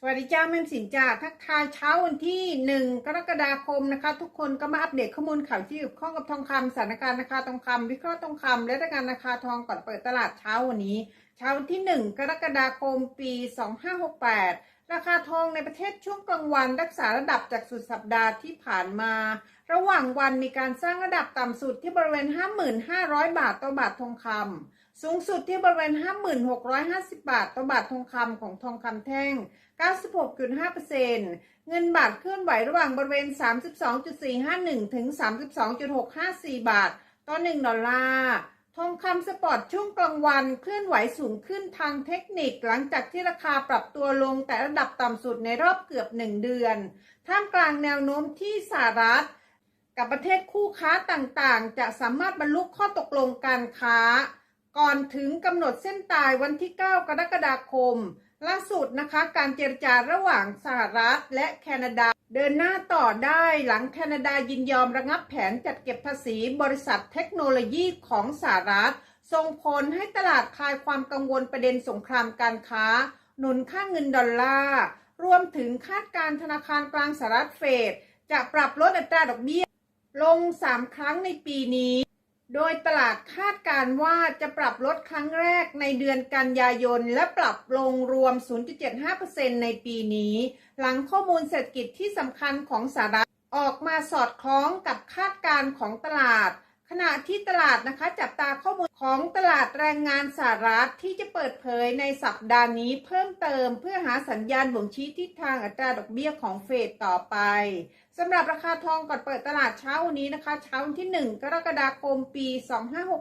สวัสดีจ้าแม่สินจ้าทักทายเช้าวันที่หนึ่งกรกฎาคมนะคะ ทุกคนก็มาอัปเดตข้อมูลข่าวที่เกี่ยวข้องกับทองคำสถานการณ์ราคาทองคำวิเคราะห์ทองคำและรายการราคาทองก่อนเปิดตลาดเช้าวันนี้ เช้าวันที่หนึ่งกรกฎาคมปี 2568 ราคาทองในประเทศช่วงกลางวันรักษาระดับจากสุดสัปดาห์ที่ผ่านมา ระหว่างวันมีการสร้างระดับต่ำสุดที่บริเวณ 5,500บาทต่อบาททองคำ สูงสุดที่บริเวณ 5650 บาท ต่อบาททองคำของทองคำแท่ง 96.5%เงินบาทเคลื่อนไหวระหว่างบริเวณ 32.451 ถึง 32.654 บาท ต่อ 1 ดอลลาร์ทองคำสปอร์ตช่วงกลางวันเคลื่อนไหวสูงขึ้นทางเทคนิคหลังจากที่ราคาปรับตัวลงแต่ระดับต่ำสุดในรอบเกือบ 1 เดือน ท่ามกลางแนวโน้มที่สหรัฐ กับประเทศคู่ค้าต่างๆ จะสามารถบรรลุข้อตกลงการค้า ก่อนถึงกำหนดเส้นตายวันที่ 9 กรกฎาคม ล่าสุดนะคะการเจรจาระหว่างสหรัฐและแคนาดา เดินหน้าต่อได้หลังแคนาดายินยอมระงับแผนจัดเก็บภาษีบริษัทเทคโนโลยีของสหรัฐส่งผลให้ตลาดคลายความกังวลประเด็นสงครามการค้า หนุนค่าเงินดอลลาร์รวมถึงคาดการธนาคารกลางสหรัฐเฟดจะปรับลดอัตราดอกเบี้ย ลง 3 ครั้งในปีนี้ โดยตลาดคาดการว่าจะปรับลดครั้งแรกในเดือนกันยายน และปรับลงรวม 0.75%ในปีนี้ หลังข้อมูลเศรษฐกิจที่สำคัญของสหรัฐออกมาสอดคล้องกับคาดการณ์ของตลาด ขณะที่ตลาดนะคะจับตาข้อมูล ของตลาดแรงงานสหรัฐที่จะเปิดเผยในสัปดาห์นี้เพิ่มเติมเพื่อหาสัญญาณบ่งชี้ทิศทางอัตราดอกเบี้ยของเฟดต่อไปสำหรับราคาทองก่อนเปิดตลาดเช้าวันนี้นะคะ เช้าวันที่ 1 กรกฎาคมปี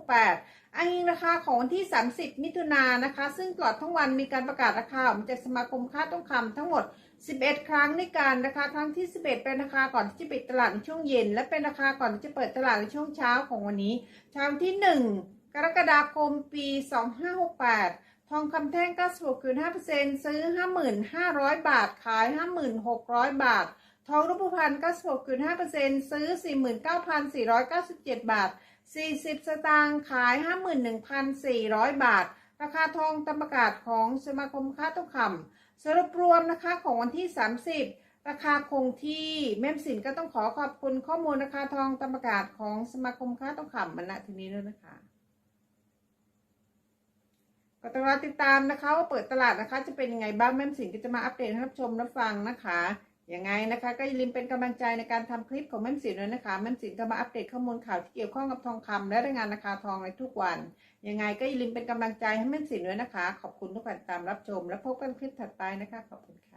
2568อ้างอิงราคาของวันที่ 30 มิถุนายนนะคะ ซึ่งตลอดทั้งวันมีการประกาศราคาออกจากสมาคมค้าทองคำทั้งหมด 11 ครั้งในการราคาครั้งที่ 11 เป็นราคาก่อนที่จะปิดตลาดในช่วงเย็น และเป็นราคาก่อนที่จะเปิดตลาดในช่วงเช้าของวันนี้ เช้าวันที่ 1 กรกฎาคมปี 2568 ทองคำแท่ง 96คืน5%ซื้อ 5,500 บาท ขาย 5,600 บาท ทองรูปพรรณ96คืน5%ซื้อ 49,497 บาท 40 สตางค์ขาย 51,400 บาท ราคาทองตามประกาศของสมาคมค้าทองคำสรุปรวมนะคะของวันที่ 30ราคาคงที่แม่มสินก็ต้องขอขอบคุณข้อมูลราคาทองตามประกาศของสมาคมค้าทองคำมาณทีนี้ด้วยนะคะ ก็ต้องรอติดตามนะคะว่าเปิดตลาดนะคะจะเป็นยังไงบ้างแม่สินก็จะมาอัปเดตให้รับชมรับฟังนะคะยังไงนะคะ ก็อย่าลืมเป็นกำลังใจในการทำคลิปของแม่สินด้วยนะคะแม่สินก็มาอัปเดตข้อมูลข่าวที่เกี่ยวข้องกับทองคำและรายงานราคาทองในทุกวันยังไงก็อย่าลืมเป็นกำลังใจให้แม่สินด้วยนะคะ ขอบคุณทุกการตามรับชม และพบกันคลิปถัดไปนะคะ ขอบคุณค่ะ